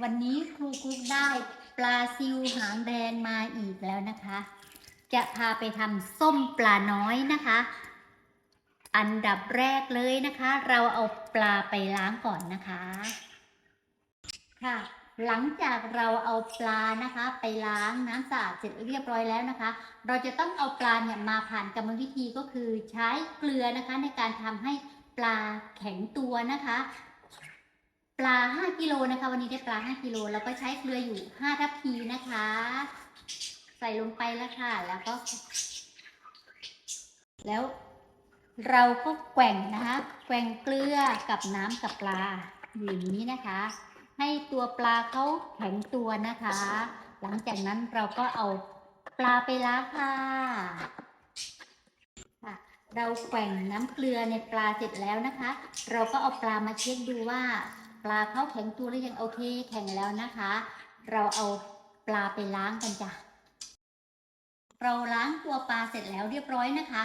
วันนี้ครูกุ๊กได้ปลาซิวหางแดงมาอีกแล้วนะคะ จะพาไปทำส้มปลาน้อยนะคะ อันดับแรกเลยนะคะ เราเอาปลาไปล้างก่อนนะคะ ค่ะ หลังจากเราเอาปลานะคะ ไปล้างน้ำสะอาดเสร็จเรียบร้อยแล้วนะคะ เราจะต้องเอาปลาเนี่ยมาผ่านกรรมวิธีก็คือใช้เกลือนะคะในการทำให้ปลาแข็งตัวนะคะ ลา 5 กิโลนะคะ วันนี้ได้ปลา 5 กิโลแล้วก็ใช้เกลืออยู่ 5 ทัพพีนะคะ ใส่ลงไปแล้วค่ะ แล้วก็ แล้วเราก็แกว่งนะคะ แกว่งเกลือกับน้ำกับปลาอยู่างนี้นะคะ ให้ตัวปลาเขาแข็งตัวนะคะ หลังจากนั้นเราก็เอาปลาไปล้างค่ะค่ะเราแกว่งน้ำเกลือในปลาเสร็จแล้วนะคะ เราก็เอาปลามาเช็คดูว่า ปลาเขาแข็งตัวหรือยังโอเค แข็งแล้วนะคะ เราเอาปลาไปล้างกันจ้ะเราล้างตัวปลาเสร็จแล้วเรียบร้อยนะคะ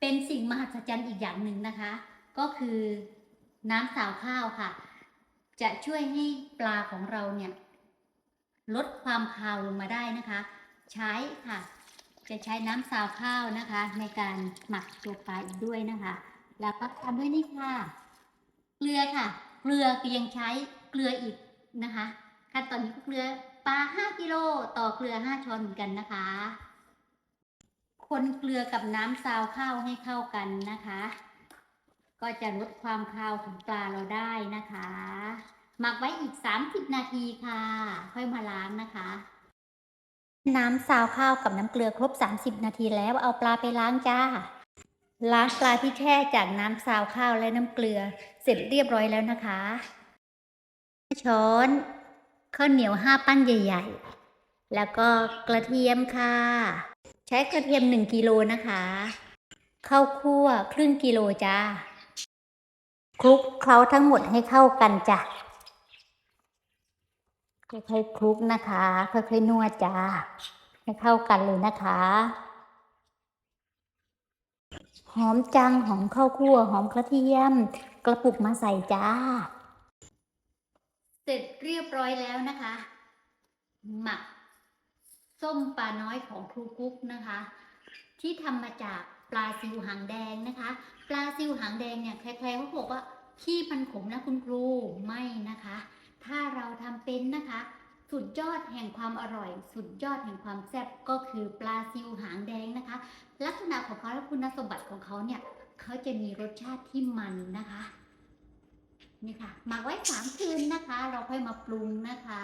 เป็นสิ่งมหัศจรรย์อีกอย่างหนึ่งนะคะ ก็คือน้ำสาวข้าวค่ะ จะช่วยให้ปลาของเราเนี่ย ลดความคาวลงมาได้นะคะ ใช้ค่ะ จะใช้น้ำสาวข้าวนะคะ ในการหมักตัวปลาอีกด้วยนะคะ แล้วก็ทำด้วยนี่ค่ะ เกลือค่ะ เกลือก็ยังใช้เกลืออีกนะคะขั้นตอนนี้ก็เกลือปลา5กิโลต่อเกลือ 5 ช้อนเหมือนกันนะคะ คนเกลือกับน้ำซาวข้าวให้เข้ากันนะคะ ก็จะลดความคาวของปลาเราได้นะคะ หมักไว้อีก 30 นาทีค่ะ ค่อยมาล้างนะคะ น้ำซาวข้าวกับน้ำเกลือครบ 30 นาทีแล้วเอาปลาไปล้างจ้า ล้างปลาที่แช่จากน้ำซาวข้าวและน้ำเกลือ เสร็จเรียบร้อยแล้วนะคะ ช้อนข้าวเหนียวห้าปั้นใหญ่ ๆ แล้วก็กระเทียมค่ะ ใช้กระเทียมหนึ่งกิโลนะคะข้าวคั่วครึ่งกิโลจ้าคลุกเคล้าทั้งหมดให้เข้ากันจ้ะค่อยๆคลุกนะคะค่อยๆนวดจ้าให้เข้ากันเลยนะคะ หอมจังหอมข้าวคั่วหอมกระเทียม กระปุกมาใส่จ้า เสร็จเรียบร้อยแล้วนะคะ หมัก ส้มปลาน้อยของครูกุ๊กนะคะ ที่ทำมาจากปลาซิวหางแดงนะคะ ปลาซิวหางแดงเนี่ยใครๆเขาบอกว่าขี้มันขมนะคุณครูไม่นะคะ ถ้าเราทำเป็นนะคะ สุดยอดแห่งความอร่อย สุดยอดแห่งความแซ่บก็คือปลาซิวหางแดงนะคะ ลักษณะของเขาและคุณสมบัติของเขาเนี่ยเขาจะมีรสชาติที่มันนะคะนี่ค่ะหมักไว้สามคืนนะคะ เราค่อยมาปรุงนะคะ